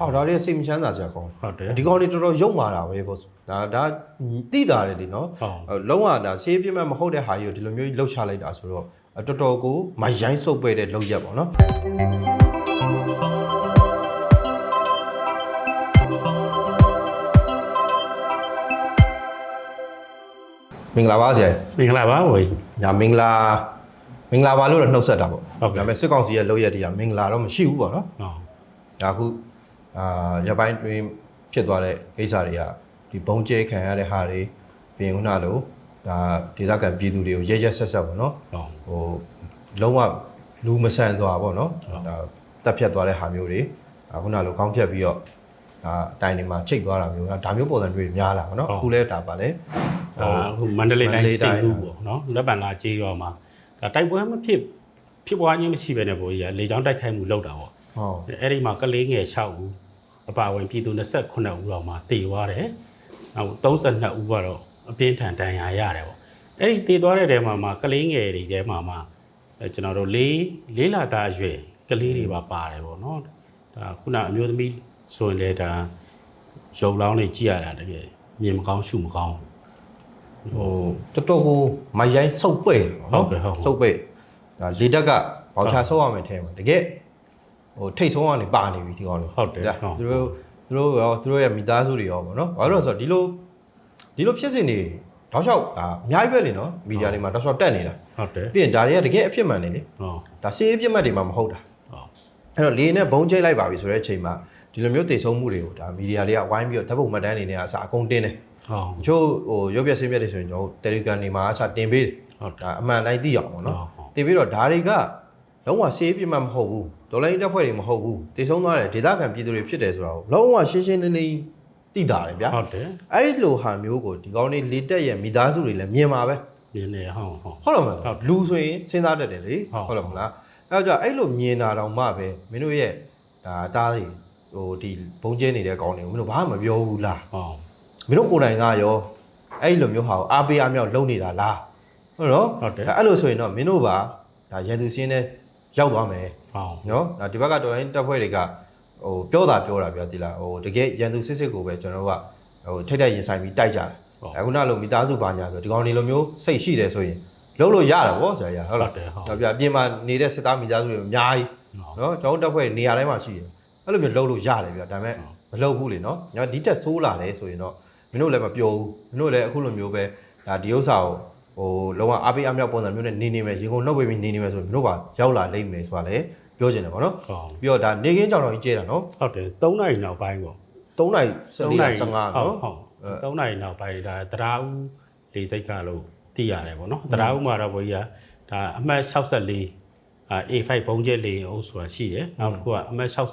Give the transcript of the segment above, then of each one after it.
ဟောဒါတွေစိတ်မချမ်းသာစရာကောင်းဟုတ်တယ်ဒီကောင်တွေတော်တော်ယုံမာတာပဲပေါ့ဒါဒါတိတာတယ်လीနော်ဟုတ်အဲ့လုံးဝဒါဆေးပြစ်မဲ့မဟုတ်တဲ့ဟာကြီးကိုဒီလိုမျိုးကြီးလှုပ်ချလိုက်တာဆိုတော့အဲ့တော်တော်ကိုမိုင်ရိုင်းစုပ်ပဲ့တဲ့လောက်ရက်ပေါ့နော်မင်္ဂလာပါဆရာမင်္ဂလာပါဝေညာမင်္ဂလာမင်္ဂလာပါလို့တော့နှုတ်ဆက်တာပေါ့ဟုတ်ကဲ့ဒါပေမဲ့စစ်ကောင်စီရဲ့လောက်ရက်တွေကမင်္ဂလာတော့မရှိဘူးပေါ့နော်ဟုတ်ဒါအခု အာရပိုင်းတွင်ဖြစ်သွားတဲ့ကိစ္စတွေကဒီဘုံကျဲခံရတဲ့ဟာတွေပြင်ခုနလိုဒါဒေသခံပြည်သူတွေကိုရဲရဲဆက်ဆက်ပေါ့နော်ဟုတ်ဟိုလုံးဝလူမဆန်သွားပေါ့နော်ဒါတက်ဖြတ်သွားတဲ့ဟာမျိုးတွေအခုနလိုခေါင်းဖြတ်ပြီးတော့ဒါအတိုင်းတွေမှာချိတ်သွားတာမျိုးဒါမျိုးပုံစံတွေများလာပေါ့နော်အခုလဲဒါပါလဲဒါအခုမန္တလေးတိုင်းမန္တလေးတိုင်းစိတ်ကူးပေါ့နော်လက်ပံလာကြေးရောမှာဒါတိုက်ပွဲမဖြစ်ဖြစ်ပွားခြင်းမရှိပဲနဲ့ဘိုးကြီးကလေကြောင်းတိုက်ခိုက်မှုလုပ်တာပေါ့ ဟုတ်အဲ့ဒီမှာကလေးငယ်6ဦးအပါအဝင်ပြည်သူ28ဦးတော့မှတည်သွားတယ်နောက်32ဦးကတော့အပြင်းထန်ဒဏ်ရာရတယ်ပေါ့အဲ့ဒီတည်သွားတဲ့တဲမှာမှာကလေးငယ်တွေတဲမှာမှာအဲကျွန်တော်တို့လေးလေးလာသားအရွယ်ကလေးတွေပါပါတယ်ပေါ့နော်ဒါခုနအမျိုးသမီးဆိုရင်လည်းဒါရုပ်လောင်းတွေကြည့်ရတာတကယ်မြင်မကောင်းရှုမကောင်းဟိုတော်တော်ကိုမိုင်ရိုင်းစုပ်ပဲ့ပေါ့ဟုတ်ကဲ့ဟုတ်စုပ်ပဲ့ဒါလေတက်ကဘောင်ချဆုပ်ရမယ်ထဲမှာတကယ် ဟိုထိတ်ဆုံးကနေပါနေပြီဒီကောင်လေးဟုတ်တယ်ဒါဟုတ်သူတို့သူတို့ရောသူတို့ရဲ့မိသားစုတွေရောပေါ့နော်ဘာလို့လဲဆိုတော့ဒီလိုဒီလိုဖြစ်စဉ်တွေတောက်လျှောက်ဒါအများကြီးပဲလေနော်မီဒီယာတွေမှာတောက်လျှောက်တက်နေတာဟုတ်တယ်ပြီးရင်ဒါတွေကတကယ်အဖြစ်မှန်နေလေဟုတ်ဒါစေးအပြစ်မှတ်တွေမှမဟုတ်တာဟုတ်အဲ့တော့လေနဲ့ဘုံကျိတ်လိုက်ပါပြီဆိုတဲ့အချိန်မှာဒီလိုမျိုးတည်ဆုံးမှုတွေကိုဒါမီဒီယာတွေကဝိုင်းပြီးတော့ဓာတ်ပုံမှတ်တမ်းတွေနဲ့အစားအကုန်တင်းတယ်ဟုတ်တချို့ဟိုရုပ်ပြဆင်းပြတွေဆိုရင်ကျွန်တော်တို့ Telegram တွေမှာအစားတင်ပေးတယ်ဟုတ်တယ်ဒါအမှန်တိုင်းသိအောင်ပေါ့နော်ဟုတ်တင်ပြီးတော့ဒါတွေက လုံးဝစေးပြစ်မှတ်မဟုတ်ဘူးဒေါ်လာရင်းတက်ဖွဲ့တွေမဟုတ်ဘူးတည်ဆုံးသွားတယ်ဒေသခံပြည်သူတွေဖြစ်တယ်ဆိုတာကိုလုံးဝရှင်းရှင်းလင်းလင်းသိတာတယ်ဗျာဟုတ်တယ်အဲ့လိုဟာမျိုးကိုဒီကောင်းလေးလေတက်ရဲ့မိသားစုတွေလည်းမြင်ပါပဲဒီနေ့ဟုတ်ဟုတ်ဟုတ်တယ်မဟုတ်လားလူဆိုရင်စဉ်းစားတတ်တယ်လေဟုတ်တယ်မလားအဲ့တော့ကြာအဲ့လိုမြင်တာတော့မှပဲမင်းတို့ရဲ့ဒါတားတွေဟိုဒီဘုံကျဲနေတဲ့ကောင်းတွေကိုမင်းတို့ဘာမှမပြောဘူးလားဟုတ်မင်းတို့ကိုယ်တိုင်ကရောအဲ့လိုမျိုးဟာကိုအားပေးအားမြောက်လုပ်နေတာလားဟုတ်နော်ဟုတ်တယ်အဲ့လိုဆိုရင်တော့မင်းတို့ပါဒါရန်သူစင်းနဲ့ ရောက်သွားမယ်ဟုတ်နော်ဒါဒီဘက်ကတော်ရင်တက်ဖွဲ့တွေကဟိုပြောတာပြောတာပြောတိလားဟိုတကယ်ရန်သူစစ်စစ်ကိုပဲကျွန်တော်တို့ကဟိုထိတ်တိုက်ရင်ဆိုင်ပြီးတိုက်ကြတယ်အခုနလိုမိသားစုပါညာဆိုဒီကောင်တွေလိုမျိုးစိတ်ရှိတယ်ဆိုရင်လုံးလို့ရတယ်ဗောဆရာကြီးဟုတ်လားတယ်ဟုတ်တော့ပြအပြင်မှာနေတဲ့စစ်သားမိသားစုတွေအများကြီးနော်ကျွန်တော်တို့တက်ဖွဲ့နေရာတိုင်းမှာရှိတယ်အဲ့လိုမျိုးလုံးလို့ရတယ်ဗျဒါပေမဲ့မလုံးဘူးလေနော်ညဒီတက်ဆိုးလာတယ်ဆိုရင်တော့မင်းတို့လည်းမပြောဘူးမင်းတို့လည်းအခုလိုမျိုးပဲဒါဒီဥစ္စာကို ဟိုလုံးဝအားပေးအမြောက်ပုံစံမျိုးနဲ့နေနေမယ်ရင်ကုန်နှုတ်ပေးပြီးနေနေမယ်ဆိုရင်မင်းတို့ပါရောက်လာလိမ့်မယ်ဆိုတာလည်းပြောချင်တယ်ဗောနော်ဟုတ်ပြီးတော့ဒါနေကင်းကြောင်တော်ကြီးကျဲတာနော်ဟုတ်တယ်3နိုင်နောက်ပိုင်းပေါ့3နိုင်14 3နိုင်15နော်ဟုတ်3နိုင်နောက်ပိုင်းဒါတရားဦးလေးစိတ်ကလို့သိရတယ်ပေါ့နော်တရားဦးမှာတော့ဘိုးကြီးကဒါအမှတ်64အာ A5 ဘုံကျဲလေအုပ်ဆိုတာရှိတယ်နောက်တစ်ခုကအမှတ်62ဒါ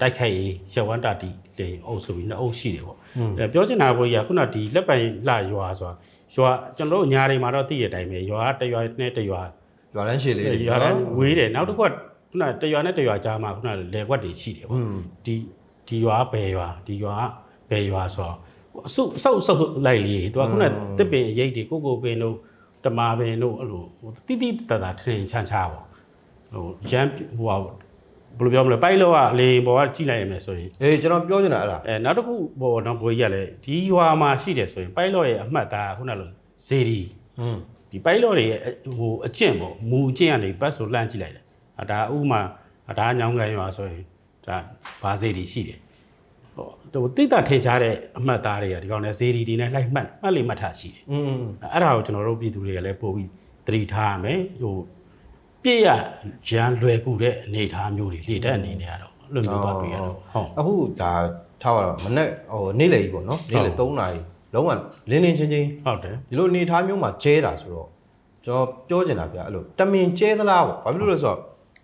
တိုက်ခိုက်ရေးရှယ်ဝမ်တာတီလေအုပ်ဆိုပြီးနှစ်အုပ်ရှိတယ်ပေါ့အဲပြောချင်တာဘိုးကြီးကခုနဒီလက်ပိုင်လာရွာဆိုတာရွာကျွန်တော်တို့ညာတွေမှာတော့သိရတဲ့အတိုင်းပဲရွာတစ်ရွာနဲ့တစ်ရွာရွာတန်းရှည်လေးတွေရွာတန်းဝေးတယ်နောက်တစ်ခုကခုနတရွာနဲ့တရွာကြားမှာခုနလေကွက်တွေရှိတယ်ပေါ့อืมဒီဒီရွာဘယ်ရွာဒီရွာဘယ်ရွာဆိုတော့အစုအဆုပ်ဆုပ်လိုက်လေသူကခုနတစ်ပင်အရိတ်တွေကိုကိုပင်တို့တမာပင်တို့အဲ့လိုတိတိတတာထင်ချမ်းချာပေါ့ဟိုရမ်းဟိုဟာ ဘယ်လိုပြောမလဲပိုက်လောကလေပေါ်ကကြည့်လိုက်ရမယ်ဆိုရင်အေးကျွန်တော်ပြောချင်တာအဲ့ဒါအဲနောက်တစ်ခုပေါ်တော့ကိုကြီးကလည်းဒီရွာမှာရှိတယ်ဆိုရင်ပိုက်လောရဲ့အမှတ်သားခုနလိုဇေဒီอืมဒီပိုက်လောတွေရဲ့ဟိုအကျင့်ပေါ့မူအကျင့်ကနေဘတ်ဆိုလှမ်းကြည့်လိုက်တယ်ဒါဥမာဒါညောင်းကန်ရွာဆိုရင်ဒါဘာဇေဒီရှိတယ်ဟိုတိတထင်ရှားတဲ့အမှတ်သားတွေကဒီကောင်လည်းဇေဒီတွေနဲ့လိုက်မှတ်မှတ်လေမှတ်ထားရှိတယ်။အင်းအဲ့ဒါကိုကျွန်တော်တို့ပြည်သူတွေကလည်းပို့ပြီးသတိထားရမယ်။ဟို ပြည့်ရရန်လွယ်ကူတဲ့အနေအထားမျိုးတွေလေတက်အနေနဲ့ကတော့အဲ့လိုမျိုးတော့တွေ့ရတော့ဟုတ်အခုဒါထားပါတော့မနေ့ဟိုနေ့လေကြီးပေါ့နော်နေ့လေ3နာရီလုံးဝလင်းလင်းချင်းချင်းဟုတ်တယ်ဒီလိုနေထားမျိုးမှာကျဲတာဆိုတော့ကျွန်တော်ပြောချင်တာဗျအဲ့လိုတမင်ကျဲသလားပေါ့ဘာဖြစ်လို့လဲဆိုတော့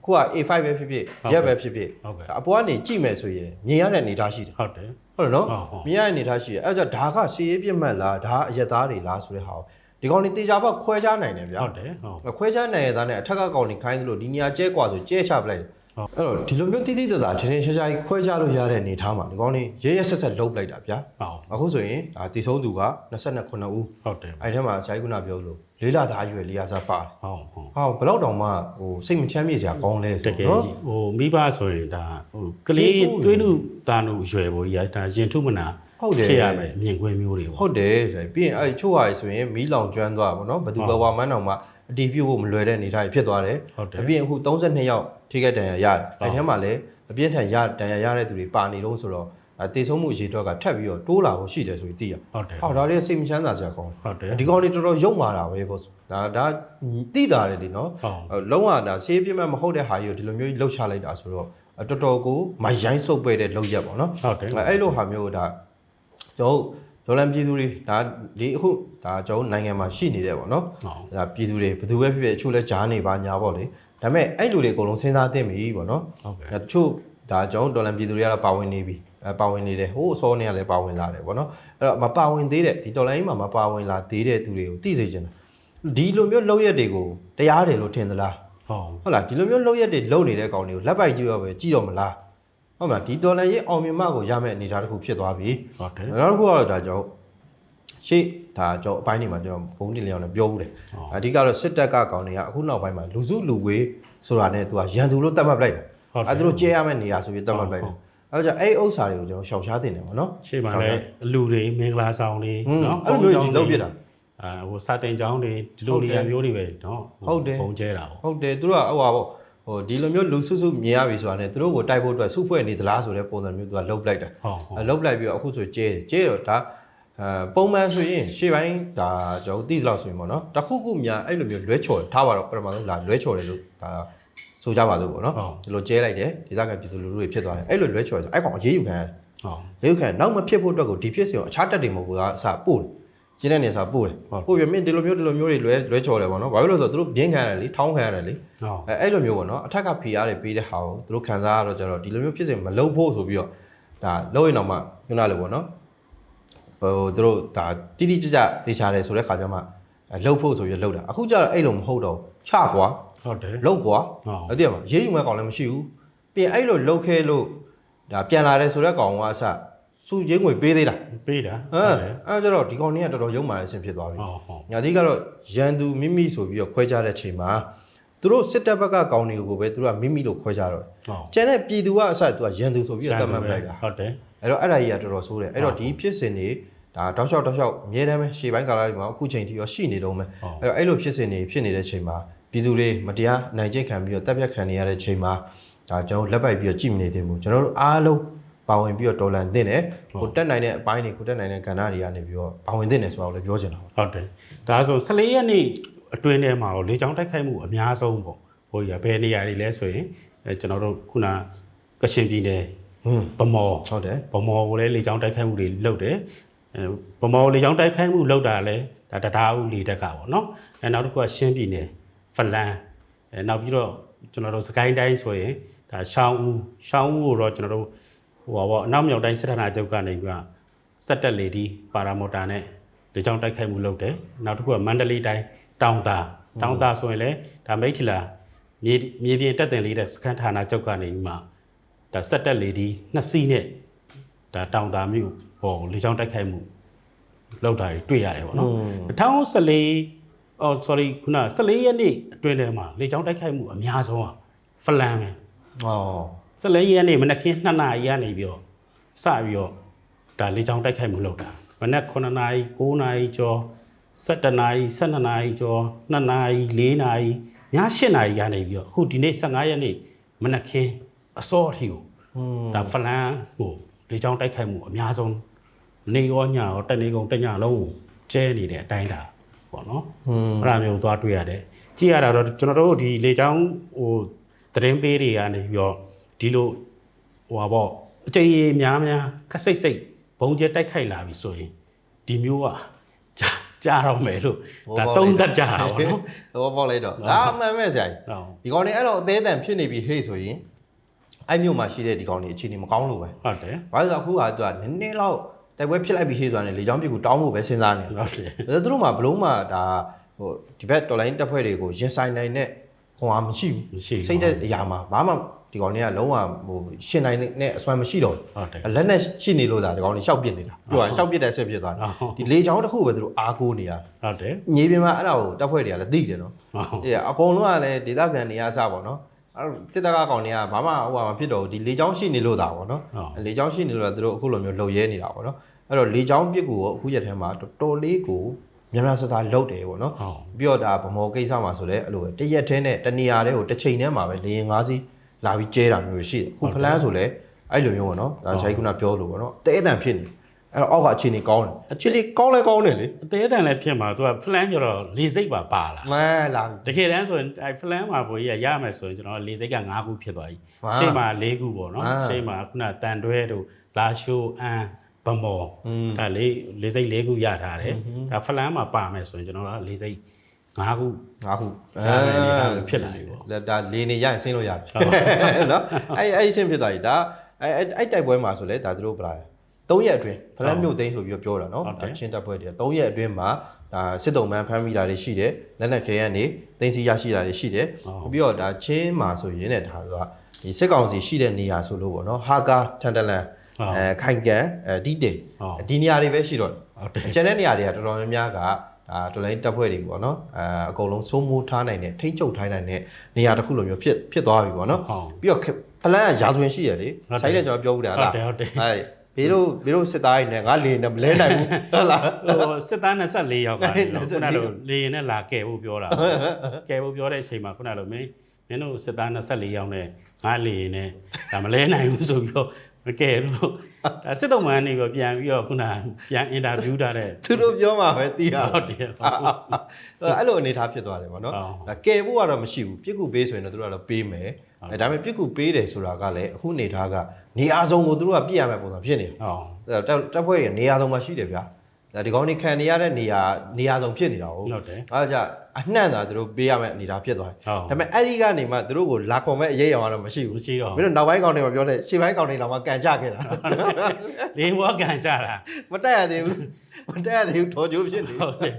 ခုက A5 ပဲဖြစ်ဖြစ်ရက်ပဲဖြစ်ဖြစ်ဟုတ်ကဲ့ဒါအပေါ်ကနေကြည့်မယ်ဆိုရင်မြင်ရတဲ့အနေထားရှိတယ်ဟုတ်တယ်ဟုတ်တယ်နော်ဟုတ်ဟုတ်မြင်ရတဲ့အနေထားရှိတယ်အဲ့ဒါကြောင့်ဒါကစီရေးပြစ်မှတ်လားဒါအရက်သားတွေလားဆိုတဲ့ဟာကို ဒီကောင်နေတေချာပေါက်ခွဲခြားနိုင်တယ်ဗျာ ဟုတ်တယ်ဟုတ် ခွဲခြားနိုင်ရတဲ့နဲ့အထက်ကကောင်နေခိုင်းသလိုဒီနေရာကျဲกว่าဆိုကျဲချပလိုက်တယ် အဲ့တော့ဒီလိုမျိုးတိတိကျကျထင်းထင်းရှားရှားကြီးခွဲခြားလို့ရတဲ့အနေထားမှာဒီကောင်းလေးရဲရဲဆက်ဆက်လှုပ်လိုက်တာဗျာ ဟုတ် အခုဆိုရင်ဒါတည်ဆုံးသူက29ခုဦး ဟုတ်တယ် အဲ့ဒီထဲမှာဇာတ်ကုနာပြောလို့လေးလာသားရွယ်လေးရစားပါတယ် ဟုတ်ဟုတ် ဟာဘယ်တော့တောင်မှဟိုစိတ်မချမ်းမြေ့စရာကောင်းလဲ တ ဆို ကယ် နော် ကြီးဟိုမိဘဆိုရင်ဒါဟိုကလေး ကျေးဇူး သွေးလူတာနုရွယ်ပေါ်ကြီးကဒါရင်ထုမနာ ဟုတ်တယ်ဖြစ်ရမယ်အမြင်ကွင်းမျိုးတွေပေါ့ဟုတ်တယ်ဆိုရင်ပြီးရင်အဲ့ချို့ဟာကြီးဆိုရင်မီးလောင်ကျွမ်းသွားပါတော့ဘယ်သူဘဝမန်းတောင်မှအတီးပြုတ်ဖို့မလွယ်တဲ့အနေအထားကြီးဖြစ်သွားတယ်ဟုတ်တယ်အပြင်အခု32ယောက်ထိခိုက်ဒဏ်ရာရတယ်ဟုတ်အဲ့ထဲမှာလည်းအပြင်းထန်ရဒဏ်ရာရတဲ့သူတွေပါနေတော့ဆိုတော့အဲတေဆုံးမှုအရေးတော့ကထပ်ပြီးတော့တိုးလာဖို့ရှိတယ်ဆိုပြီးသိရဟုတ်တယ်ဟောဒါလေးစိတ်မချမ်းသာစရာကောင်းဟုတ်တယ်ဒီကောင်လေးတော်တော်ရုပ်မာတာပဲပေါ့ဒါဒါသိတာတယ်လीနော်ဟုတ်အဲ့လုံးဝဒါဆေးပြမဲ့မဟုတ်တဲ့ဟာကြီးကိုဒီလိုမျိုးကြီးလှုပ်ချလိုက်တာဆိုတော့အဲ့တော်တော်ကိုမိုင်ရိုင်းစုပ်ပဲတဲ့လှုပ်ရက်ပေါ့နော်ဟုတ်တယ်အဲ့အဲ့လိုဟာမျိုးကိုဒါ ကျွန်တော်ဒေါ်လန်ပြည်သူတွေဒါဒီအခုဒါကျွန်တော်နိုင်ငံမှာရှိနေတယ်ပေါ့နော်ဟုတ်ဒါပြည်သူတွေဘယ်သူပဲဖြစ်ဖြစ်အချို့လဲကြားနေပါညာပေါ့လေဒါပေမဲ့အဲ့လူတွေအကုန်လုံးစဉ်းစားသင့်ပြီပေါ့နော်ဟုတ်ကဲ့အဲတချို့ဒါကျွန်တော်ဒေါ်လန်ပြည်သူတွေကတော့ပါဝင်နေပြီအဲပါဝင်နေတယ်ဟိုးအစောနေကလည်းပါဝင်လာတယ်ပေါ့နော်အဲ့တော့မပါဝင်သေးတဲ့ဒီဒေါ်လန်ကြီးမှာမပါဝင်လာသေးတဲ့သူတွေကိုသိစေချင်တာဒီလိုမျိုးလောက်ရက်တွေကိုတရားတယ်လို့ထင်သလားဟုတ်ဟုတ်လားဒီလိုမျိုးလောက်ရက်တွေလုံနေတဲ့ကောင်တွေကိုလက်ပိုက်ကြည့်ရပဲကြည့်တော့မလား ဟုတ်မလားဒီဒေါ်လန်ကြီးအောင်မြင်မှကိုရမယ့်အနေအထားတစ်ခုဖြစ်သွားပြီဟုတ်တယ်နောက်တစ်ခုကတော့ဒါကျွန်တော်ရှေ့ဒါကျွန်တော်အပိုင်းနေမှာကျွန်တော်ဘုံတင်လျောင်းလည်းပြောဘူးတယ်ဟုတ်အဓိကတော့စစ်တပ်ကကောင်တွေကအခုနောက်ပိုင်းမှာလူစုလူဝေးဆိုတာနဲ့သူကရန်သူလို့တတ်မှတ်ပလိုက်တယ်ဟုတ်အဲသူတို့ကျဲရမယ့်နေရာဆိုပြီးတတ်မှတ်ပလိုက်တယ်အဲဒါကြောင့်အဲ့ဥစ္စာတွေကိုကျွန်တော်ရှောင်ရှားတင်တယ်ပေါ့နော်ရှေ့မှာလည်းအလူတွေမင်္ဂလာဆောင်တွေဟွန်းနော်အဲ့လိုမျိုးဒီလုပ်ပြတာအာဟိုစာတင်ကျောင်းတွေဒီလိုနေရာမျိုးတွေပဲနော်ဟုတ်တယ်ပုံကျဲတာပေါ့ဟုတ်တယ်သူတို့ကဟိုပါပေါ့ဟို ဒီလိုမျိုးလူစုစုမြင်ရပြီဆိုတာနဲ့သူတို့ကိုတိုက်ဖို့အတွက်စုဖွဲ့နေသလားဆိုတဲ့ပုံစံမျိုးသူကလှုပ်လိုက်တာဟုတ်ဟုတ်အဲလှုပ်လိုက်ပြီးတော့အခုဆိုကျဲတယ်ကျဲတော့ဒါအဲပုံမှန်ဆိုရင်ရှေ့ပိုင်းဒါကျွန်တော်သိသလောက်ဆိုရင်ပေါ့နော်တခုခုများအဲ့လိုမျိုးလွဲချော်တယ်ထားပါတော့ပထမဆုံးလာလွဲချော်တယ်လို့ဒါဆိုကြပါလို့ပေါ့နော်ဟုတ်ဒီလိုကျဲလိုက်တယ်ဒေသခံပြည်သူလူထုတွေဖြစ်သွားတယ်အဲ့လိုလွဲချော်တယ်အဲ့ကောင်အရေးယူခံရတယ်ဟုတ်ရေးယူခံနောက်မဖြစ်ဖို့အတွက်ကိုဒီဖြစ်စီအောင်အခြားတက်တွေမဟုတ်ဘူးကအစပို့တယ် ကျင်းတဲ့နေစာပို့တယ်ဟုတ်ပို့ပြမင်းဒီလိုမျိုးဒီလိုမျိုးတွေလွဲလွဲချော်တယ်ပေါ့နော်ဘာဖြစ်လို့လဲဆိုတော့သူတို့ပြင်းခံရတယ်လေထောင်းခံရတယ်လေဟုတ်အဲအဲ့လိုမျိုးပေါ့နော်အထက်ကဖီအားတွေပေးတဲ့ဟာကိုသူတို့ခံစားရတော့ကြတော့ဒီလိုမျိုးဖြစ်စဉ်မလုပ်ဖို့ဆိုပြီးတော့ဒါလုပ်ရင်တော့မှခုနလိုပေါ့နော်ဟိုသူတို့ဒါတိတိကျကျသေချာတယ်ဆိုတဲ့ခါကျမှအဲလုပ်ဖို့ဆိုပြီးတော့လုပ်တာအခုကျတော့အဲ့လိုမဟုတ်တော့ဘူးချကွာဟုတ်တယ်လုပ်ကွာဟုတ်အဲ့ဒီမှာရေးယူမဲ့ကောင်လည်းမရှိဘူးပြင်အဲ့လိုလုပ်ခဲလို့ဒါပြန်လာတယ်ဆိုတဲ့ကောင်ကအစ စုချင်းငွေပေးသေးတာပေးတာဟမ်အဲ့ကျတော့ဒီကောင်ကြီးကတော်တော်ရုံမာတဲ့အဆင့်ဖြစ်သွားပြီဟုတ်ဟုတ်ညာသီးကတော့ရန်သူမိမိဆိုပြီးတော့ခွဲခြားတဲ့ချိန်မှာသူတို့စစ်တပ်ဘက်ကကောင်တွေကိုပဲသူတို့ကမိမိလို့ခွဲခြားတော့တယ်ဟုတ်ကျန်တဲ့ပြည်သူကအစသူကရန်သူဆိုပြီးတော့တတ်မှတ်ပလိုက်တာဟုတ်တယ်အဲ့တော့အဲ့ဒါကြီးကတော်တော်ဆိုးတယ်အဲ့တော့ဒီဖြစ်စဉ်တွေဒါတောက်လျှောက်တောက်လျှောက်အမြဲတမ်းပဲရှေ့ပိုင်းကာလတွေမှာအခုချိန်ထိရောရှိနေတော့မယ်ဟုတ်အဲ့တော့အဲ့လိုဖြစ်စဉ်တွေဖြစ်နေတဲ့ချိန်မှာပြည်သူတွေမတရားနိုင်ကျင့်ခံပြီးတော့တပ်ဖြတ်ခံနေရတဲ့ချိန်မှာဒါကျွန်တော်လက်ပိုက်ပြီးတော့ကြည့်မနေသင့်ဘူးကျွန်တော်တို့အားလုံး ပါဝင်ပြီးတော့တော်လန်သင့်တယ်ကိုတက်နိုင်တဲ့အပိုင်းတွေကိုတက်နိုင်တဲ့ကဏ္ဍတွေကနေပြီးတော့ပါဝင်သင့်တယ်ဆိုတာကိုလည်းပြောချင်တာပါဟုတ်တယ်ဒါဆို14ရက်နေ့အတွင်းထဲမှာတော့လေကြောင်းတိုက်ခိုက်မှုအများဆုံးပေါ့ဟိုကြီးကဘယ်နေရာတွေလဲဆိုရင်အဲကျွန်တော်တို့ခုနကရှင်ပြည်နယ်ဟွန်းဗမော်ဟုတ်တယ်ဗမော်ကိုလည်းလေကြောင်းတိုက်ခိုက်မှုတွေလုပ်တယ်အဲဗမော်လေကြောင်းတိုက်ခိုက်မှုလုပ်တာလည်းဒါတရားဥလေတက်ကပေါ့နော်အဲနောက်တစ်ခုကရှင်းပြည်နယ်ဖလန်အဲနောက်ပြီးတော့ကျွန်တော်တို့စကိုင်းတိုင်းဆိုရင်ဒါရှောင်းဦးရှောင်းဦးကိုတော့ကျွန်တော်တို့ ဟိုပါပေါ့အနောက်မြောက်တိုင်းစစ်ဌာနချုပ်ကနေပြီးတော့စက်တက်လေဒီပါရာမော်တာနဲ့လေကြောင်းတိုက်ခိုက်မှုလုပ်တယ်နောက်တစ်ခုကမန္တလေးတိုင်းတောင်တာတောင်တာဆိုရင်လည်းဒါမိတ်ထီလာမြေမြေပြင်တက်တင်လေးတဲ့စခန်းဌာနချုပ်ကနေပြီးမှဒါစက်တက်လေဒီနှစ်စီးနဲ့ဒါတောင်တာမြို့ဟောလေချောင်းတိုက်ခိုက်မှုလောက်တာတွေတွေ့ရတယ်ပေါ့နော်2014အော် sorry ခုန14ရက်နေ့အတွင်းထဲမှာလေချောင်းတိုက်ခိုက်မှုအများဆုံးอ่ะဖလန်ပဲဟော 14ရက်နေ့မနက်ခင်း2နာရီကနေပြီးတော့စပြီးတော့ဒါလေကြောင်းတိုက်ခိုက်မှုလုပ်တာမနက်9နာရီ9နာရီကျော်17နာရီ12နာရီကျော်2နာရီ4နာရီည8နာရီကနေပြီးတော့အခုဒီနေ့15ရက်နေ့မနက်ခင်းအစောအထိကိုဒါဖလန်ဟိုလေကြောင်းတိုက်ခိုက်မှုအများဆုံးနေရောညရောတနေကုန်တညလုံးကိုကျဲနေတဲ့အတိုင်းဒါပေါ့နော်အဲ့ဒါမျိုးသွားတွေ့ရတယ်ကြည့်ရတာတော့ကျွန်တော်တို့ဒီလေကြောင်းဟိုသတင်းပေးတွေကနေပြီးတော့ ဒီလိုဟိုပါပေါ့အကြိမ်ရေများများခက်စိတ်စိတ်ဘုံကျဲတိုက်ခိုက်လာပြီဆိုရင်ဒီမျိုးကကြာကြာတော့မယ်လို့ဒါတုံးတတ်ကြတာပေါ့နော်သဘောပေါက်လိုက်တော့ဟုတ်ဒါအမှန်ပဲဆရာကြီးဟုတ်ဒီကောင်တွေအဲ့တော့အသေးအတန်ဖြစ်နေပြီဟေ့ဆိုရင်အဲ့မြို့မှာရှိတဲ့ဒီကောင်တွေအခြေအနေမကောင်းလို့ပဲဟုတ်တယ်ဘာလို့လဲဆိုတော့အခုကသူကနည်းနည်းတော့တိုက်ပွဲဖြစ်လိုက်ပြီဟေ့ဆိုတာနဲ့လေချောင်းပြစ်ကိုတောင်းဖို့ပဲစဉ်းစားနေတယ်ဟုတ်တယ်ဒါသူတို့မှဘလုံးမှဒါဟိုဒီဘက်တော်လိုင်းတပ်ဖွဲ့တွေကိုရင်ဆိုင်နိုင်တဲ့ခွန်အားမရှိမရှိဘူးဘူးစိတ်တဲ့အရာမှာဘာမှ ဒီကောင်တွေကလုံးဝဟိုရှင်နိုင်တဲ့အစွမ်းမရှိတော့ဟုတ်တယ်ဘူးလက်နဲ့ရှိနေလို့သာဒီကောင်တွေရှောက်ပစ်နေတာပြောရရင်ရှောက်ပစ်တဲ့အဆင့်ဖြစ်သွားတယ်ဟုတ်ဒီလေချောင်းတစ်ခုပဲသူတို့အားကိုးနေရဟုတ်တယ်မြေပြင်မှာအဲ့ဒါကိုတပ်ဖွဲ့တွေကလည်းသိတယ်နော်ဟုတ်အေးအကုန်လုံးကလည်းဒေသခံတွေအားစပါတော့အဲ့တော့စစ်တပ်ကကောင်တွေကဘာမှဟိုဟာမဖြစ်တော့ဘူးဒီလေချောင်းရှိနေလို့သာပေါ့နော်ဟုတ်လေချောင်းရှိနေလို့သာသူတို့အခုလိုမျိုးလှုပ်ရဲနေတာပေါ့နော်အဲ့တော့လေချောင်းပြစ်ကူကိုအခုရက်ထဲမှာတော်တော်လေးကိုများများဆဆလှုပ်တယ်ပေါ့နော်ဟုတ်ပြီးတော့ဒါဗမောကိစ္စမှာဆိုလဲအဲ့လိုပဲတရက်ထဲနဲ့တနေရာတဲ့ကိုတစ်ချိန်ထဲမှာပဲလေရင်ငါးစီး လာပြီးကျဲတာမျိုးရှိတယ်ခုဖလန်းဆိုလဲအဲ့လိုမျိုးပေါ့နော်ဒါဆိုင်ခုနပြောလို့ပေါ့နော်တဲအတန်ဖြစ်နေအဲ့တော့အောက်ကအခြေအနေကောင်းတယ်အခြေအနေကောင်းလဲကောင်းတယ်လေအသေးအတန်လည်းဖြစ်မှာသူကဖလန်းကျတော့လေစိတ်ပါပါလာမှန်လားတကယ်တမ်းဆိုရင်အဲဖလန်းမှာပေါ်ကြီးကရမယ်ဆိုရင်ကျွန်တော်လေစိတ်က၅ခုဖြစ်သွားပြီရှေ့မှာ၄ခုပေါ့နော်ရှေ့မှာခုနတန်တွဲတို့လာရှိုးအန်ဗမော်ဒါလေလေစိတ်၄ခုရထားတယ်ဒါဖလန်းမှာပါမယ်ဆိုရင်ကျွန်တော်ကလေစိတ် 9ခုငါခုဒါပဲအနေထားမျိုးဖြစ်လာပြီပေါ့လက်ဒါလေနေရရင်ဆင်းလို့ရတယ်နော်အဲ့အဲ့အဆင်းဖြစ်သွားပြီဒါအဲ့အဲ့အဲ့တိုက်ပွဲမှာဆိုလဲဒါသူတို့ဗလား3ရက်အတွင်းဖလန်းမြို့သိမ်းဆိုပြီးတော့ပြောတာနော်ဟုတ်တယ်ဒါချင်းတပ်ဖွဲ့တွေ3ရက်အတွင်းမှာဒါစစ်တုံးမှန်းဖမ်းမိတာတွေရှိတယ်လက်နက်ခဲရန်နေသိမ်းစီရရှိတာတွေရှိတယ်ဟုတ်ပြီးတော့ဒါချင်းမှာဆိုရင်လည်းဒါကဒီစစ်ကောင်စီရှိတဲ့နေရာဆိုလို့ပေါ့နော်ဟာကာထန်တလန်ဟုတ်အဲခိုင်ကန်အဲဒီတင်ဟုတ်ဒီနေရာတွေပဲရှိတော့တယ်ဟုတ်တယ်ကျန်တဲ့နေရာတွေကတော်တော်များများက ဒါတော်လိုင်းတပ်ဖွဲ့တွေပေါ့နော်အဲအကုန်လုံးစိုးမိုးထားနိုင်တဲ့ထိမ့်ချုပ်ထားနိုင်တဲ့နေရာတစ်ခုလိုမျိုးဖြစ်ဖြစ်သွားပြီပေါ့နော်ဟုတ်ပြီးတော့ဖလန်ကရာဇဝင်ရှိရလေဟုတ်တယ်ဆိုင်တဲ့ကျွန်တော်ပြောဦးတယ်ဟုဟာတ်တယ်ဟုတ်တယ်အဲဘေးတို့ဘေးတို့စစ်သားတွေနဲ့ငါလေနဲ့မလဲနိုင်ဘူးဟုတ်လားဟိုစစ်သား24ယောက်ကလည်းခုန24လိုလေရင်နဲ့လာကဲဖို့ပြောတာကဲဖို့ပြောတဲ့အချိန်မှာခုနလိုမင်းမင်းတို့စစ်သား24ယောက်နဲ့ငါလေရင်နဲ့ဒါမလဲနိုင်ဘူးဆိုပြီးတော့ မကဲလို့ဒါစစ်တော်မှန်နေပြီးပြန်ပြီးတော့ခုနပြန်အင်တာဗျူးထားတဲ့သူတို့ပြောမှာပဲတီးရဟုတ်တယ်ဟုတ်အဲ့လိုအနေထားဖြစ်သွားတယ်ပေါ့နော်ဟုတ်ဒါကယ်ဖို့ကတော့မရှိဘူးပြစ်ကူပေးဆိုရင်တော့သူတို့ကတော့ပေးမယ်အဲဒါပေမဲ့ပြစ်ကူပေးတယ်ဆိုတာကလည်းအခုအနေထားကနေအားဆုံးကိုသူတို့ကပြစ်ရမယ့်ပုံစံဖြစ်နေတယ်ဟုတ်အဲ့တော့တပ်ဖွဲ့တွေနေရာဆုံးမှာရှိတယ်ဗျာဒါဒီကောင်းနေခံနေရတဲ့နေရာနေရာဆုံးဖြစ်နေတာဟုတ်ဟုတ်တယ်အဲ့ဒါကြ အနှံ့သာသူတို့ပေးရမယ့်အနေထားဖြစ်သွားတယ်ဟုတ်ဒါပေမဲ့အဲ့ဒီကနေမှသူတို့ကိုလာခေါ်မဲ့အရေးအရောင်ကတော့မရှိဘူးမရှိတော့မင်းတို့နောက်ပိုင်းကောင်တွေမှာပြောတဲ့ရှေ့ပိုင်းကောင်တွေတော့မှကန်ကြခဲ့တာလေဘွားကန်ကြတာမတက်ရသေးဘူးမတက်ရသေးဘူးတော်ကြိုးဖြစ်နေဟုတ်တယ်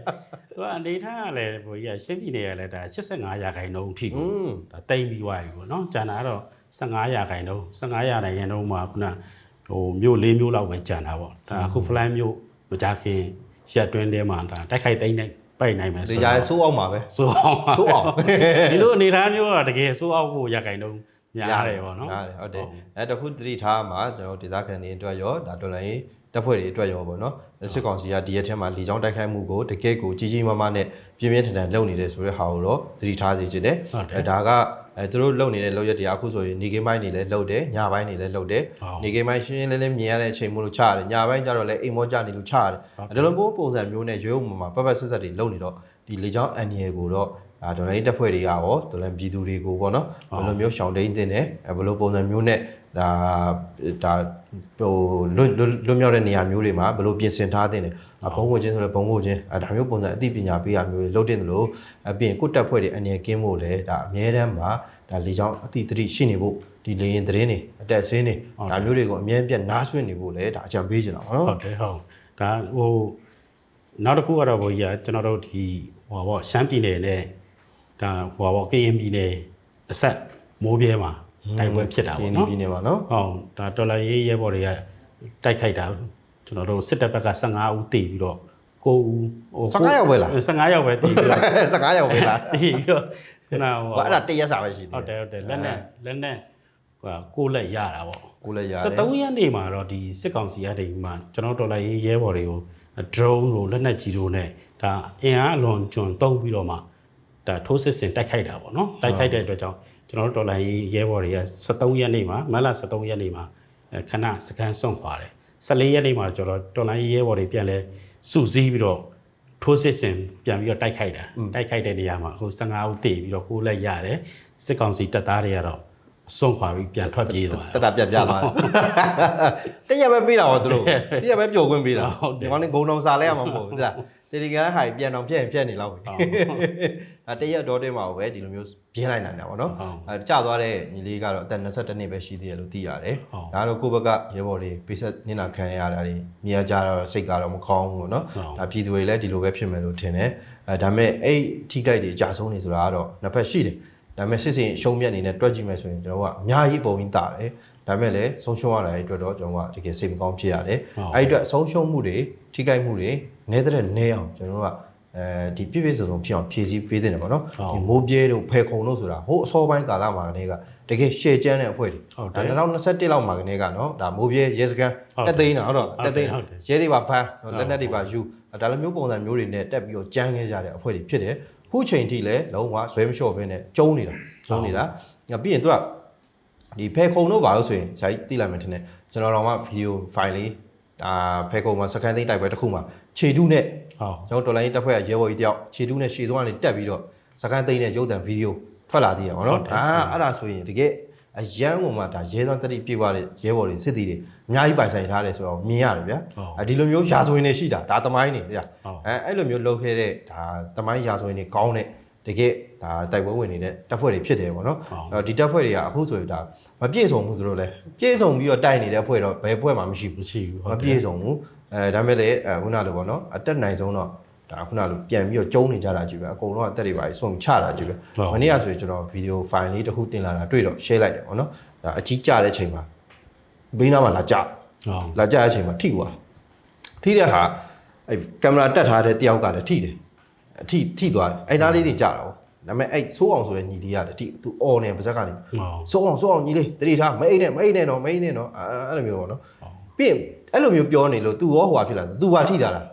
သူကအနေထားကလည်းဘိုးကြီးကရှင်းပြည်နယ်ကလည်းဒါ85ရာခိုင်နှုန်းအထိอืကိုมဒါတိမ့်ပြီးွားပြီပေါ့နော်ကျန်တာကတော့15ရာခိုင်နှုန်း15ရာခိုင်နှုန်းမှာခုနဟိုမြို့၄မြို့လောက်ပဲကျန်တာပေါ့ဒါအခုဖလန်မြို့မကြခင်ရက်တွင်းထဲမှာဒါတိုက်ခိုက်သိမ်းနိုင် ပိုက်နိုင်မယ်ဒီဆိုကြားတော့ဆိုးအောင်ပါပဲဆိုအောင်ပါဆိုးအောင်ဒီလိုအနေထားမျိုးကတကယ်ဆိုးအောင်ကိုရာခိုင်နှုန်းများတယ်ပေါ့နော်များတယ်ဟုတ်တယ်အဲတခုသတိထားမှာကျွန်တော်ဒေသခံတွေအတွက်ရောဒါတော်လိုင်း တပ်ဖွဲ့တွေအတွက်ရောပေါ့နော်စစ်ကောင်စီကဒီရက်ထဲမှာလီချောင်းတိုက်ခိုက်မှုကိုတကယ့်ကိုကြီးကြီးမားမားနဲ့ပြင်းပြင်းထန်ထန်လုပ်နေတယ်ဆိုတဲ့ဟာကိုတော့သတိထားစေချင်တယ်ဟုတ်တယ်အဲဒါကအဲသူတို့လုပ်နေတဲ့လုပ်ရက်တွေအခုဆိုရင်နေကင်းပိုင်းတွေလည်းလုပ်တယ်ညပိုင်းတွေလည်းလုပ်တယ်ဟုတ်နေကင်းပိုင်းရှင်းရှင်းလင်းလင်းမြင်ရတဲ့အချိန်မို့လို့ချရတယ်ညပိုင်းကျတော့လည်းအိမ်မောကြနေလို့ချရတယ်ဟုတ်အဲဒါလိုမျိုးပုံစံမျိုးနဲ့ရွေးဥမှာပတ်ပတ်ဆက်ဆက်တွေလုပ်နေတော့ဒီလေချောင်းအန်ရီကိုတော့ဒါဒေါ်လာရေးတပ်ဖွဲ့တွေကရောဒေါ်လာပြည်သူတွေကိုပေါ့နော်ဘယ်လိုမျိုးရှောင်တိန်တင်တယ်အဲဘယ်လိုပုံစံမျိုးနဲ့ ဒါဒါဟိုလွတ်လွတ်လွတ်မြောက်တဲ့နေရာမျိုးတွေမှာဘယ်လိုပြင်ဆင်ထားတင်တယ်အဘုံကိုချင်းဆိုလည်းဘုံကိုချင်းအဲဒါမျိုးပုံစံအသိပညာပေးရမျိုးတွေလုပ်တင်တယ်လို့အပြင်ကိုယ့်တပ်ဖွဲ့တွေအန်ရီကင်းဖို့လည်းဒါအများတန်းမှာဒါလေချောင်းအသိသတိရှိနေဖို့ဒီလေရင်သတင်းတွေအတက်ဆင်းတွေဒါမျိုးတွေကိုအမြဲပြတ်နားဆွင့်နေဖို့လည်းဒါအကြံပေးချင်တာပေါ့နော်ဟုတ်တယ်ဟုတ်ဒါဟိုနောက်တစ်ခုကတော့ဘိုးကြီးကကျွန်တော်တို့ဒီဟိုဘောရှမ်းပြည်နယ်နဲ့ဒါဟိုဘောကရင်ပြည်နယ်အဆက်မိုးပြဲမှာ တိုက်ပွဲဖြစ်တာပေါ့နော်ဒီနေ့ပါနော်ဟုတ်ဒါတော်လာရေးရဲဘော်တွေကတိုက်ခိုက်တာကျွန်တော်တို့စစ်တပ်ဘက်က15ဦးတည်ပြီးတော့9ဦးဟို15ယောက်ပဲလား15ယောက်ပဲတည်ပြီးတော့စကားရောက်ပဲလားတည်ပြီးတော့ခုနဟိုဘာအဲ့ဒါတရက်စာပဲရှိသေးဟုတ်တယ်ဟုတ်တယ်လက်နဲ့လက်နဲ့ဟိုကိုလက်ရတာပေါ့ကိုလည်းရတယ်73ရက်နေ့မှာတော့ဒီစစ်ကောင်စီရတဲ့မှာကျွန်တော်တော်လိုက်ရေးရဲဘော်တွေကို drone လို့လက်နက်ကြီးတို့နဲ့ဒါအင်အားအလွန်ကျွံတုံးပြီးတော့မှဒါထိုးစစ်ဆင်တိုက်ခိုက်တာပေါ့နော်တိုက်ခိုက်တဲ့အတွက်ကြောင့် ကျွန်တော်တို့တော်လိုက်ရေးရဲဘော်တွေက73ရက်နေ့မှာမတ်လ73ရက်နေ့မှာအဲခဏစကန်စွန့်ခွာတယ်14ရက်နေ့မှာကျွန်တော်တော်လိုက်ရေးရဲဘော်တွေပြန်လဲစုစည်းပြီးတော့ထိုးစစ်ဆင်ပြန်ပြီးတော့တိုက်ခိုက်တာတိုက်ခိုက်တဲ့နေရာမှာအခု15ဦးတည်ပြီးတော့ကိုယ်လက်ရတယ်စစ်ကောင်စီတပ်သားတွေကတော့ စွန့်ခွာပြီးပြန်ထွက်ပြေးသွားတတယ်တပြတ်ပြသွားတယ်တရက်ပဲပေးတာဟောသူတို့တရက်ပဲပျော်ခွင့်ပေးတာဟုတ်တယ်ဒီကောင်နေဂုံတော်စာလဲရမှာမဟုတ်ဘူးကြာတေဒီကန်ဟာပြန်အောင်ဖြတ်ရင်ဖြတ်နေလောက်ပြီဟုတ်အဲတရက်တော့တင်းမှာပဲဒီလိုမျိုးပြင်းလိုက်နိုင်တာပေါ့နော်ဟုတ်အဲကြာသွားတဲ့ညီလေးကတော့အသက်22နှစ်ပဲရှိသေးတယ်လို့သိရတယ်ဟုတ်ဒါတော့ကိုယ့်ဘက်ကရေဘော်တွေပိဆက်နင်နာခံရတာတွေမြင်ရကြတော့စိတ်ကတော့မကောင်းဘူးပေါ့နော်ဟုတ်ဒါပြည်သူတွေလည်းဒီလိုပဲဖြစ်မယ်လို့ထင်တယ်အဲဒါပေမဲ့အဲ့ထိကြိုက်တွေအကြဆုံးနေဆိုတာကတော့နှစ်ဖက်ရှိတယ် ဒါပေမဲ့စစ်စင်အရှုံးမြတ်အနေနဲ့တွက်ကြည့်မယ်ဆိုရင်ကျွန်တော်ကအများကြီးပုံပြီးတာတယ်ဒါပေမဲ့လည်းဆုံးရှုံးရတာတွေအတွက်တော့ကျွန်တော်ကတကယ်စိတ်မကောင်းဖြစ်ရတယ်အဲ့ဒီအတွက်ဆုံးရှုံးမှုတွေထိခိုက်မှုတွေနည်းတဲ့နည်းအောင်ကျွန်တော်တို့ကအဲဒီပြည့်ပြည့်စုံစုံဖြစ်အောင်ဖြည့်ဆည်းပေးသင့်တယ်ပေါ့နော်ဒီမိုးပြဲတို့ဖယ်ခုံတို့ဆိုတာဟိုအစောပိုင်းကာလမှာကနေကတကယ်ရှယ်ကျန်းတဲ့အဖွဲ့တွေဟုတ်တဒါယ်2021လောက်မှာကနေကနော်ဒါမိုးပြဲရဲစခန်းဟုတ်တက်သိန်းတာဟုတ်တော့ဟုတ်တယ်တက်သိန်းဟုတ်တယ်ရဲတွေပါဖမ်းဟုတ်လက်နက်တွေပါယူဒါလိုမျိုးပုံစံမျိုးတွေနဲ့တက်ပြီးတော့ကြမ်းခဲ့ကြတဲ့အဖွဲ့တွေဖြစ်တယ် ခုချိန်ထိလည်းလုံးဝဇွဲမလျှော့ဘဲနဲ့ကျုံနေတာကျုံနေတာငါပြီးရင်သူကဒီဖဲခုံတို့ပါလို့ဆိုရင်ဇာတ်တိလိုက်မယ်ထင်တယ်ကျွန်တော်တို့ကဗီဒီယိုဖိုင်လေးအာဖဲခုံမှာစကန်သိန်းတိုက်ပွဲတစ်ခုမှာခြေတုနဲ့ဟုတ်ကျွန်တော်တော်လိုင်းတက်ဖွဲ့ကရဲဘော်ကြီးတယောက်ခြေတုနဲ့ရှေ့ဆုံးကနေတက်ပြီးတော့စကန်သိန်းနဲ့ရုပ်သံဗီဒီယိုထွက်လာသေးတယ်ဗောနော်ဒါအဲ့ဒါဆိုရင်တကယ် အရန်ကုန်မှာဒါရဲစွမ်းတတိပြေသွားတဲ့ရဲဘော်တွေစစ်တီတွေအများကြီးပိုင်ဆိုင်ထားတယ်ဆိုတော့မြင်ရတယ်ဗျာဟုတ်အဲဒီလိုမျိုးရာဇဝင်တွေရှိတာဒါသမိုင်းနေဗျာဟုတ်အဲအဲ့လိုမျိုးလုပ်ခဲ့တဲ့ဒါသမိုင်းရာဇဝင်တွေကောင်းတဲ့တကယ်ဒါတိုက်ပွဲဝင်နေတဲ့တပ်ဖွဲ့တွေဖြစ်တယ်ပေါ့နော်ဟုတ်အဲ့တော့ဒီတပ်ဖွဲ့တွေကအခုဆိုရင်ဒါမပြည့်စုံဘူးဆိုတော့လေပြည့်စုံပြီးတော့တိုက်နေတဲ့အဖွဲ့တော့ဘယ်အဖွဲ့မှမရှိဘူးမရှိဘူးမဟုတ်ပြည့်စုံဘူးအဲဒါမဲ့လည်းအဲခုနလိုပေါ့နော်အတက်နိုင်ဆုံးတော့ ဒါခုနလိုပြန်ပြီးတော့ကျုံနေကြတာကြည့်ပဲအကုန်လုံးအတက်တွေပါပြီးစုံချတာကြည့်ပဲမနေ့ကဆိုရင်ကျွန်တော်ဗီဒီယိုဖိုင်လေးတစ်ခုတင်လာတာတွေ့တော့ share လိုက်တယ်ပေါ့နော်ဒါအကြီးကြတဲ့ချိန်မှာဘေးနားမှာလာကြဟုတ်လာကြတဲ့အချိန်မှာထိသွားထိတဲ့ဟာအဲကင်မရာတက်ထားတဲ့တယောက်ကလည်းထိတယ်အထိထိသွားတယ်အဲ့နားလေးတွေကြတာပေါ့ဒါပေမဲ့အဲ့ဆိုးအောင်ဆိုတဲ့ညီလေးရတယ်ထိသူအော်နေပါဇက်ကနေဟုတ်ဆိုးအောင်ဆိုးအောင်ညီလေးတတိထားမအိတ်နဲ့မအိတ်နဲ့တော့မအိတ်နဲ့တော့အဲအဲ့လိုမျိုးပေါ့နော်ပြီးရင်အဲ့လိုမျိုးပြောနေလို့ तू ရောဟိုဟာဖြစ်လာသူဘာထိတာလားဟုတ်အဲ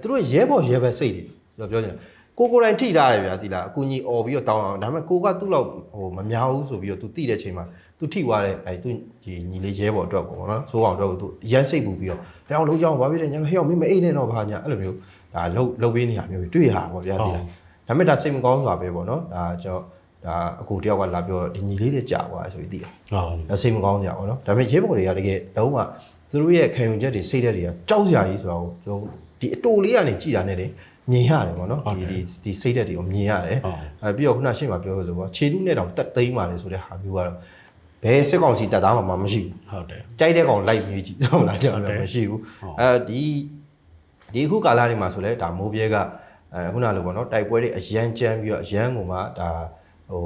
သူတို့ရဲဘော်ရဲဘက်စိတ်တွေပြောပြောနေတာကိုကိုယ်တိုင်ထိထားတယ်ဗျာဒီလားအကူကြီးអော်ပြီးတော့တောင်းအောင်ဒါပေမဲ့ကိုကသူ့လောက်ဟိုမများဘူးဆိုပြီးတော့ तू တိတဲ့ချိန်မှာ तू ထိသွားတယ်အဲ तू ဒီညီလေးရဲဘော်အတွက်ပေါ့နော်ဆိုးအောင်အတွက်ကို तू ရမ်းစိတ်ပူပြီးတော့ဘယ်အောင်လုံးကြောင်းဘာဖြစ်လဲညာဟဲ့အောင်မင်းမအိတ်နဲ့တော့ဘာညာအဲ့လိုမျိုးဒါလှုပ်လှုပ်ပေးနေရမျိုးတွေတွေ့ရတာပေါ့ဗျာဒီလားဒါပေမဲ့ဒါစိတ်မကောင်းစွာပဲပေါ့နော်ဒါကျွန်တော် ဒါအကူတယောက်ကလာပြောတော့ဒီညီလေးတွေကြာသွားတယ်ဆိုပြီးသိတယ်ဟုတ်ဒါစိတ်မကောင်းကြပါတော့ဒါပေမဲ့ရဲဘော်တွေကတကယ်လုံးဝသူတို့ရဲ့ခံယူချက်တွေစိတ်ဓာတ်တွေကကြောက်စရာကြီးဆိုတာကိုကျွန်တော်ဒီအတူလေးကနေကြည်တာနဲ့လေမြင်ရတယ်ပေါ့နော်ဒီဒီဒီစိတ်ဓာတ်တွေကိုမြင်ရတယ်ဟုတ်အဲပြီးတော့ခုနရှင်းမှာပြောလို့ဆိုပေါ့ခြေတုနဲ့တောင်တက်သိမ်းပါလေဆိုတဲ့ဟာမျိုးကတော့ဘယ်စစ်ကောင်စီတက်သားမှမရှိဘူးဟုတ်တယ်ကြိုက်တဲ့ကောင်လိုက်မြေးကြည့်ဟုတ်လားကျွန်တော်မရှိဘူးဟုတ်အဲဒီဒီအခုကာလတွေမှာဆိုလဲဒါမိုးပြဲကအဲခုနလိုပေါ့နော်တိုက်ပွဲတွေအရန်ကြမ်းပြီးတော့အရန်ကုန်မှာဒါ ဟို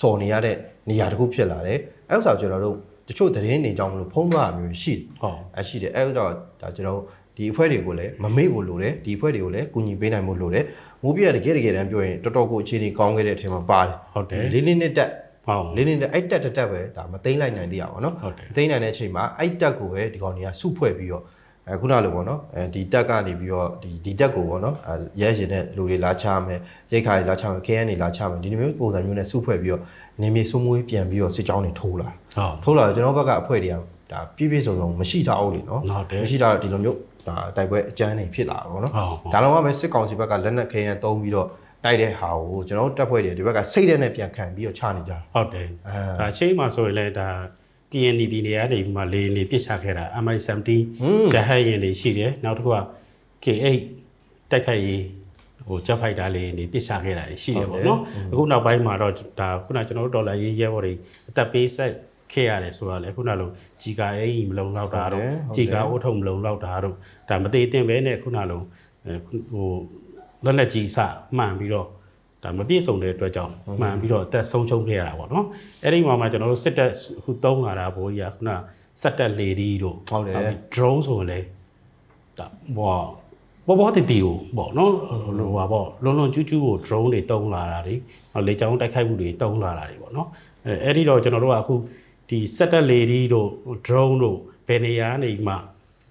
စော်နေရတဲ့နေရာတစ်ခုဖြစ်လာတယ်အဲဥစ္စာကျွန်တော်တို့တချို့သတင်းတွေကြောင့်မလို့ဖုံးသွားတာမျိုးရှိတယ်ဟုတ်အရှိတယ်အဲတော့ဒါကျွန်တော်ဒီအဖွဲ့တွေကိုလည်းမမေ့ဖို့လိုတယ်ဒီအဖွဲ့တွေကိုလည်းကူညီပေးနိုင်ဖို့လိုတယ်မိုးပြဲတကယ်တကယ်တမ်းပြောရင်တော်တော်ကိုအခြေအနေကောင်းခဲ့တဲ့အထက်မှာပါတယ်ဟုတ်တယ်လေးလေးနဲ့တက်ဟုတ်လေးလေးနဲ့အဲ့တက်တက်တက်ပဲဒါမသိမ့်လိုက်နိုင်သေးရပါတော့ဟုတ်တယ်မသိမ့်နိုင်တဲ့အချိန်မှာအဲ့တက်ကိုပဲဒီကောင်တွေကစုဖွဲ့ပြီးတော့ အဲခုနလိုပေါ့နော်အဲဒီတက်ကနေပြီးတော့ဒီဒီတက်ကိုပေါ့နော်အဲရဲရင်တဲ့လူတွေလာချမယ်ရိတ်ခါတွေလာချမယ်ခဲရန်တွေလာချမယ်ဒီလိုမျိုးပုံစံမျိုးနဲ့စုဖွဲ့ပြီးတော့နေမြေစိုးမွေးပြန်ပြီးတော့စစ်ကြောင်းတွေထိုးလာဟုတ်ထိုးလာတော့ကျွန်တော်ဘက်ကအဖွဲ့တွေကဒါပြည့်ပြည့်စုံစုံမရှိထားအောင်လေနော်ဟုတ်တယ်မရှိတာဒီလိုမျိုးဒါတိုက်ပွဲအကျန်းနေဖြစ်လာတာပေါ့နော်ဟုတ်ဟုတ်ဒါတော့မှပဲစစ်ကောင်စီဘက်ကလက်နက်ခဲရန်တုံးပြီးတော့တိုက်တဲ့ဟာကိုကျွန်တော်တို့တပ်ဖွဲ့တွေဒီဘက်ကစိတ်တဲ့နဲ့ပြန်ခံပြီးတော့ချနေကြတာဟုတ်တယ်အဲဒါအချိန်မှဆိုရင်လည်းဒါ KNDP နေရာနေပြီးမှလေနေပြစ်ချခဲ့တာ MI70 ဟွန်းရဟတ်ရင်တွေရှိတယ်နောက်တစ်ခုက K8 တိုက်ခိုက်ရေးဟိုချက်ဖိုက်တာလေးနေပြစ်ချခဲ့တာရှိတယ်ပေါ့နော်အခုနောက်ပိုင်းမှာတော့ဒါခုနကျွန်တော်တို့ဒေါ်လာရေးရဲဘော်တွေအသက်ပေးဆက်ခဲ့ရတယ်ဆိုတော့လေခုနလိုဂျီကာအိမ်မလုံလောက်တာတော့ဂျီကာအိုးထုံမလုံလောက်တာတော့ဒါမသေးသင့်ပဲနဲ့ခုနလိုဟိုလက်လက်ကြီးစမှန်ပြီးတော့ ဒါမပြည့်စုံတဲ့အတွက်ကြောင့်မှန်ပြီးတော့အသက်ဆုံးရှုံးခဲ့ရတာပေါ့နော်အဲ့ဒီမှာမှကျွန်တော်တို့စစ်တပ်အခုသုံးလာတာဘိုးကြီးကခုနစက်တက်လေဒီတို့ဟုတ်တယ်ပြီး drone ဆိုရင်လေဒါဟောဘောဘောတီတီကိုပေါ့နော်ဟိုဟာပေါ့လွန်လွန်ကျူးကျူးကို drone တွေတုံးလာတာတွေနောက်လေကြောင်းတိုက်ခိုက်မှုတွေတုံးလာတာတွေပေါ့နော်အဲအဲ့ဒီတော့ကျွန်တော်တို့ကအခုဒီစက်တက်လေဒီတို့ drone တို့ဘယ်နေရာနေမှ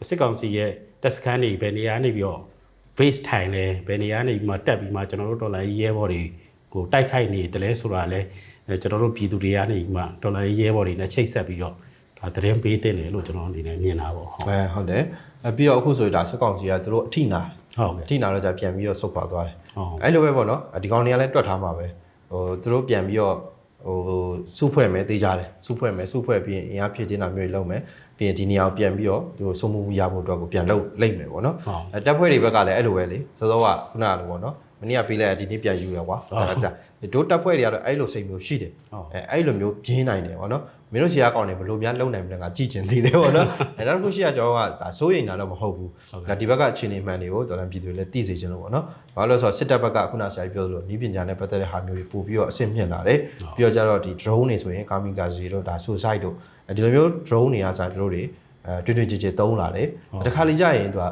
စစ်ကောင်စီရဲ့တက်စကန်တွေဘယ်နေရာနေပြီးတော့ base ထိုင်လဲဘယ်နေရာနေပြီးမှတက်ပြီးမှကျွန်တော်တို့ဒေါ်လာရေးရဲဘော်တွေကိုတိုက်ခိုက်နေတယ်လဲဆိုတာလဲအဲကျွန်တော်တို့ပြည်သူတွေကနေပြီးမှဒေါ်လာရေးရဲဘော်တွေနဲ့ချိတ်ဆက်ပြီးတော့ဒါသတင်းပေးတင်တယ်လို့ကျွန်တော်အနေနဲ့မြင်တာပေါ့ဟုတ်အဲဟုတ်တယ်အပြီးတော့အခုဆိုရင်ဒါစစ်ကောင်စီကသူတို့အထိနာဟုတ်ကဲ့အထိနာတော့じゃပြန်ပြီးတော့ဆုတ်ခွာသွားတယ်ဟုတ်အဲ့လိုပဲပေါ့နော်ဒီကောင်တွေကလည်းတွက်ထားမှာပဲဟိုသူတို့ပြန်ပြီးတော့ဟိုစုဖွဲ့မယ်တေးကြတယ်စုဖွဲ့မယ်စုဖွဲ့ပြီးရင်အင်အားဖြည့်ခြင်းတာမျိုးတွေလုပ်မယ် ပြီးရင်ဒီနေရာကိုပြန်ပြီးတော့ဒီစုံမှုရဖို့အတွက်ကိုပြန်လုပ်လိမ့်မယ်ပေါ့နော်ဟုတ်အဲတပ်ဖွဲ့တွေဘက်ကလည်းအဲ့လိုပဲလေစောစောကခုနကလိုပေါ့နော်မနေ့ကပေးလိုက်ရဒီနေ့ပြန်ယူရကွာဟုတ်ဒါကကြဒိုးတက်ဖွဲ့တွေကတော့အဲ့လိုစိတ်မျိုးရှိတယ်ဟုတ်အဲအဲ့လိုမျိုးပြင်းနိုင်တယ်ဗောနော်မင်းတို့ရှေ့ကကောင်းတယ်ဘယ်လိုများလုံနိုင်မလဲငါကြည့်ကျင်သေးတယ်ဗောနော်အဲနောက်တစ်ခုရှေ့ကကျွန်တော်ကဒါစိုးရိမ်တာတော့မဟုတ်ဘူးဒါဒီဘက်ကအခြေအနေမှန်တွေကိုတော်တော်ပြည်သူတွေလည်းသိစေချင်လို့ဗောနော်ဘာလို့လဲဆိုတော့စစ်တပ်ဘက်ကခုနဆရာကြီးပြောသလိုဤပညာနဲ့ပတ်သက်တဲ့ဟာမျိုးတွေပို့ပြီးတော့အဆင့်မြင့်လာတယ်ပြီးတော့ကြတော့ဒီ drone တွေဆိုရင်ကာမီကာစီတို့ဒါ suicide တို့ ဒီလိုမျိုး drone တွေကစားတို့တွေအဲတွင်တွင်ကြည်ကြည်သုံးလာတယ်တခါလေကြာရင်သူက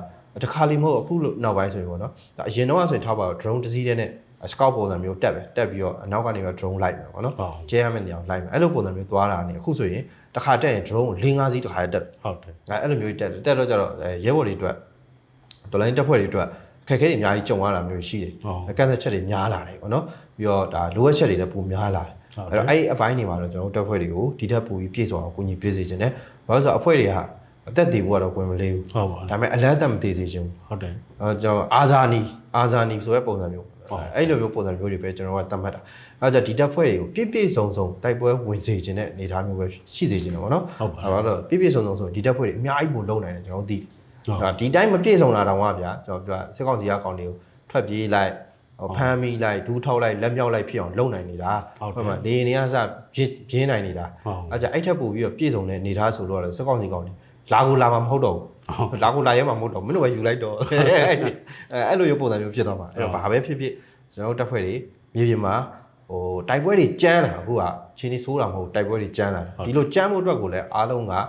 တခါလေမဟုတ်အခုနောက်ပိုင်းဆိုရင်ဗောနော်ဒါအရင်တော့ဆိုရင်ထားပါတော့ drone တစ်စီးတည်းနဲ့ scout ပုံစံမျိုးတက်ပဲတက်ပြီးတော့အနောက်ကနေတော့ drone လိုက်မယ်ဗောနော်ဟုတ်ကျဲရမယ့်နေရာကိုလိုက်မယ်အဲ့လိုပုံစံမျိုးသွားတာနေအခုဆိုရင်တစ်ခါတက်ရင် drone ကို၄၅စီးတစ်ခါတက်တယ်ဟုတ်တယ်အဲအဲ့လိုမျိုးတက်တယ်တက်တော့ကျတော့အဲရဲဘော်တွေအတွက်ဒေါ်လာတက်ဖွဲ့တွေအတွက် ခက်ခဲတွေအများကြီးကြုံရတာမျိုးရှိတယ်ဟုတ်ကန့်သက်ချက်တွေများလာတယ်ဗောနော်ပြီးတော့ဒါလိုအပ်ချက်တွေလည်းပိုများလာတယ်ဟုတ်အဲ့တော့အဲ့ဒီအပိုင်းတွေမှာတော့ကျွန်တော်တို့တက်ဖွဲ့တွေကိုဒီထက်ပိုပြီးပြည့်စုံအောင်ကိုကြီးပြည့်စေခြင်းနဲ့ဘာလို့လဲဆိုတော့အဖွဲ့တွေကအသက်တည်ဖို့ကတော့ဝင်မလေးဘူးဟုတ်ပါဒါပေမဲ့အလန့်အသက်မတည်စေခြင်းဘူးဟုတ်တယ်အဲကျွန်တော်အာဇာနီအာဇာနီဆိုတဲ့ပုံစံမျိုးဟုတ်အဲ့လိုမျိုးပုံစံမျိုးတွေပဲကျွန်တော်ကသတ်မှတ်တာအဲဒါကြောင့်ဒီတက်ဖွဲ့တွေကိုပြည့်ပြည့်စုံစုံတိုက်ပွဲဝင်စေခြင်းတဲ့အနေအထားမျိုးပဲရှိစေခြင်းတော့ဗောနော်ဟုတ်ပါအဲဒါတော့ပြည့်ပြည့်စုံစုံဆိုရင်ဒီတက်ဖွဲ့တွေအများကြီးပိုလုံနိုင်တယ်ကျွန်တော်တို့သိဟုတ်ဒါ ဒီတိုင်းမပြည့်စုံလာတော့ကဗျာကျွန်တော်ပြောစစ်ကောင်စီကကောင်တွေကိုထွက်ပြေးလိုက်ဟိုဖမ်းမိလိုက်ဒူးထောက်လိုက်လက်မြောက်လိုက်ဖြစ်အောင်လုံနိုင်နေတာဟုတ်တယ်မှာလေနေရစပြင်းပြင်းနိုင်နေတာဟုတ်အဲဒါအဲ့ထက်ပို့ပြီးတော့ပြည့်စုံတဲ့အနေအထားဆိုတော့လေစစ်ကောင်စီကောင်တွေလာကိုလာမှာမဟုတ်တော့ဘူးဟုတ်လာကိုလာရဲမှာမဟုတ်တော့ဘူးမင်းတို့ပဲယူလိုက်တော့အဲအဲ့လိုမျိုးပုံစံမျိုးဖြစ်သွားမှာအဲ့တော့ဘာပဲဖြစ်ဖြစ်ကျွန်တော်တို့တက်ဖွဲ့တွေမြေပြင်မှာဟိုတိုက်ပွဲတွေကြမ်းလာအခုကချင်းနေဆိုးတာမဟုတ်တိုက်ပွဲတွေကြမ်းလာဒီလိုကြမ်းဖို့အတွက်ကိုလည်းအားလုံးကဒါ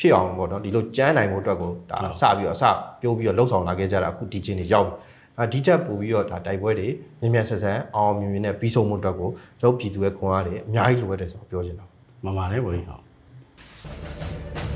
ဖြစ်အောင်ပေါ့နော်ဒီလိုကြမ်းနိုင်ဖို့အတွက်ကိုဒါစပြီးတော့အစပြိုးပြီးတော့လှုပ်ဆောင်လာခဲ့ကြတာအခုဒီချင်းတွေရောက်ပြီအာဒီတက်ပို့ပြီးတော့ဒါတိုက်ပွဲတွေမြင်မြန်ဆက်ဆန်အောင်အောင်မြင်မြင်နဲ့ပြီးဆုံးမှုအတွက်ကိုကျွန်တော်ပြည်သူရဲ့ခွန်အားတွေအများကြီးလိုအပ်တယ်ဆိုတော့ပြောချင်တာမမလေးဘုန်းကြီးဟုတ်